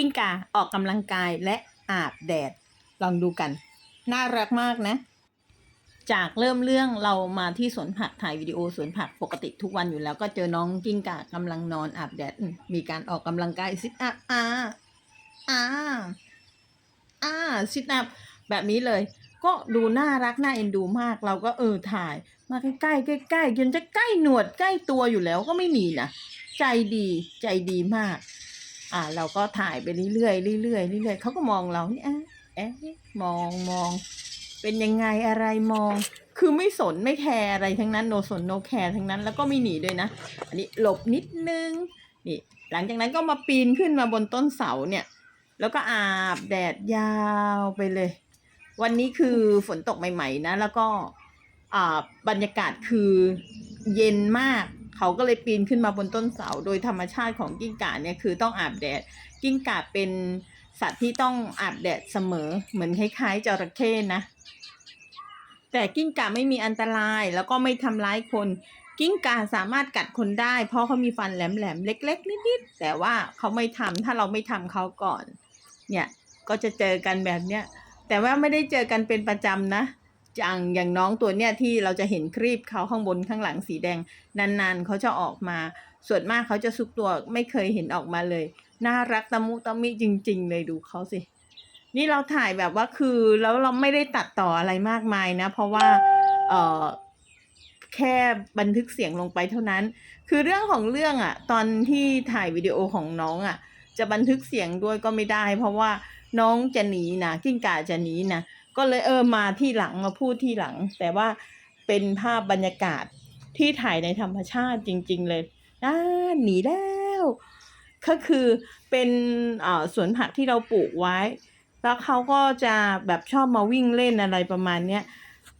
กิ้งก่าออกกำลังกายและอาบแดด ลองดูกัน น่ารักมากนะ จากเริ่มเรื่องเรามาที่สวนผักถ่ายวิดีโอสวนผักปกติทุกวันอยู่แล้วก็เจอน้องกิ้งก่ากำลังนอนอาบแดด มีการออกกำลังกายซิทอัพอ่าอ่าอ่าซิทอัพแบบนี้เลย ก็ดูน่ารักน่าเอ็นดูมาก เราก็เออถ่ายมาใกล้ๆใกล้จนจะใกล้หนวดใกล้ตัวอยู่แล้วก็ไม่มีนะใจดีใจดีมาก อ่า เราก็ถ่ายไปเรื่อยๆเรื่อยๆเรื่อยๆเขาก็มองเราเนี่ยเอ๊ะมองมอง เป็นยังไงอะไรมอง คือไม่สนไม่แคร์อะไรทั้งนั้นโนสนโนแคร์ทั้งนั้นแล้วก็ไม่หนีด้วยนะ อันนี้หลบนิดนึงนี่หลังจากนั้นก็มาปีนขึ้นมาบนต้นเสาเนี่ย แล้วก็อาบแดดยาวไปเลย วันนี้คือฝนตกใหม่ ๆ นะ แล้วก็อ่าบรรยากาศคือเย็นมาก เขาก็เลยปีนขึ้นมาบนต้นเสา โดยธรรมชาติของกิ้งก่าเนี่ยคือต้องอาบแดด กิ้งก่าเป็นสัตว์ที่ต้องอาบแดดเสมอ เหมือนคล้ายๆจระเข้นะ แต่กิ้งก่าไม่มีอันตรายแล้วก็ไม่ทำร้ายคน กิ้งก่าสามารถกัดคนได้ เพราะเขามีฟันแหลมๆเล็ก ๆ นิดๆแต่ว่าเขาไม่ทำถ้าเราไม่ทำเขาก่อน เนี่ยก็จะเจอกันแบบเนี้ยแต่ว่าไม่ได้เจอกันเป็นประจำนะ อย่างอย่างน้องตัวเนี้ยที่เราจะเห็นครีบเขาข้างบนข้างหลังสีแดง นานๆเขาจะออกมา ส่วนมากเขาจะซุกตัวไม่เคยเห็นออกมาเลย น่ารักตะมุตะมิจริง ๆ เลยดูเขาสิ นี่เราถ่ายแบบว่าคือแล้วเราไม่ได้ตัดต่ออะไรมากมายนะ เพราะว่าเออแค่บันทึกเสียงลงไปเท่านั้น คือเรื่องของเรื่องอะตอนที่ถ่ายวิดีโอของน้องอะจะบันทึกเสียงด้วยก็ไม่ได้ เพราะว่าน้องจะหนีนะกิ้งก่าจะหนีนะ ก็เลยเออมาที่หลังมาพูดที่หลัง แต่ว่าเป็นภาพบรรยากาศที่ถ่ายในธรรมชาติจริง ๆ เลยน่าหนีแล้วก็คือเป็นสวนผักที่เราปลูกไว้ แล้วเขาก็จะแบบชอบมาวิ่งเล่นอะไรประมาณเนี้ย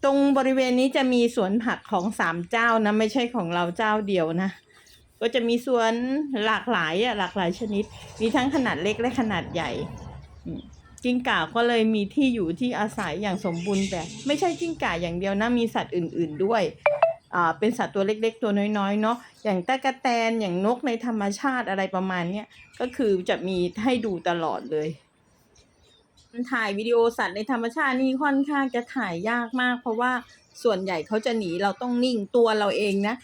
ตรงบริเวณนี้จะมีสวนผักของสามเจ้านะไม่ใช่ของเราเจ้าเดียวนะ ก็จะมีสวนหลากหลายอะหลากหลายชนิด มีทั้งขนาดเล็กและขนาดใหญ่อื กิ้งก่าก็เลยมีที่อยู่ที่อาศัยอย่างสมบูรณ์แบบ ไม่ใช่กิ้งก่าอย่างเดียวนะมีสัตว์อื่น ๆด้วยอ่าเป็นสัตว์ตัวเล็ก ๆ ตัวน้อยๆเนาะอย่างตะกะแตนอย่างนกในธรรมชาติอะไรประมาณเนี้ยก็คือจะมีให้ดูตลอดเลยถ่ายวิดีโอสัตว์ในธรรมชาตินี่ค่อนข้างจะถ่ายยากมาก เพราะว่าส่วนใหญ่เขาจะหนีเราต้องนิ่งตัวเราเองนะ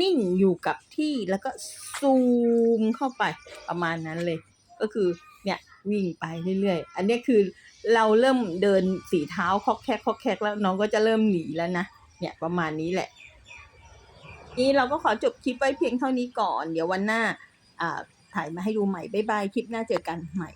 นิ่งอยู่กับที่แล้วก็ซูมเข้าไปประมาณนั้นเลย ก็คือ เนี่ยวิ่งไปเรื่อยๆ อันนี้คือเราเริ่มเดินสีเท้าคอกแคกคอกแคกแล้วน้องก็จะเริ่มหนีแล้วนะ เนี่ยประมาณนี้แหละ นี่เราก็ขอจบคลิปไว้เพียงเท่านี้ก่อน เดี๋ยววันหน้าอ่าถ่ายมาให้ดูใหม่บ๊ายบายคลิปหน้าเจอกันใหม่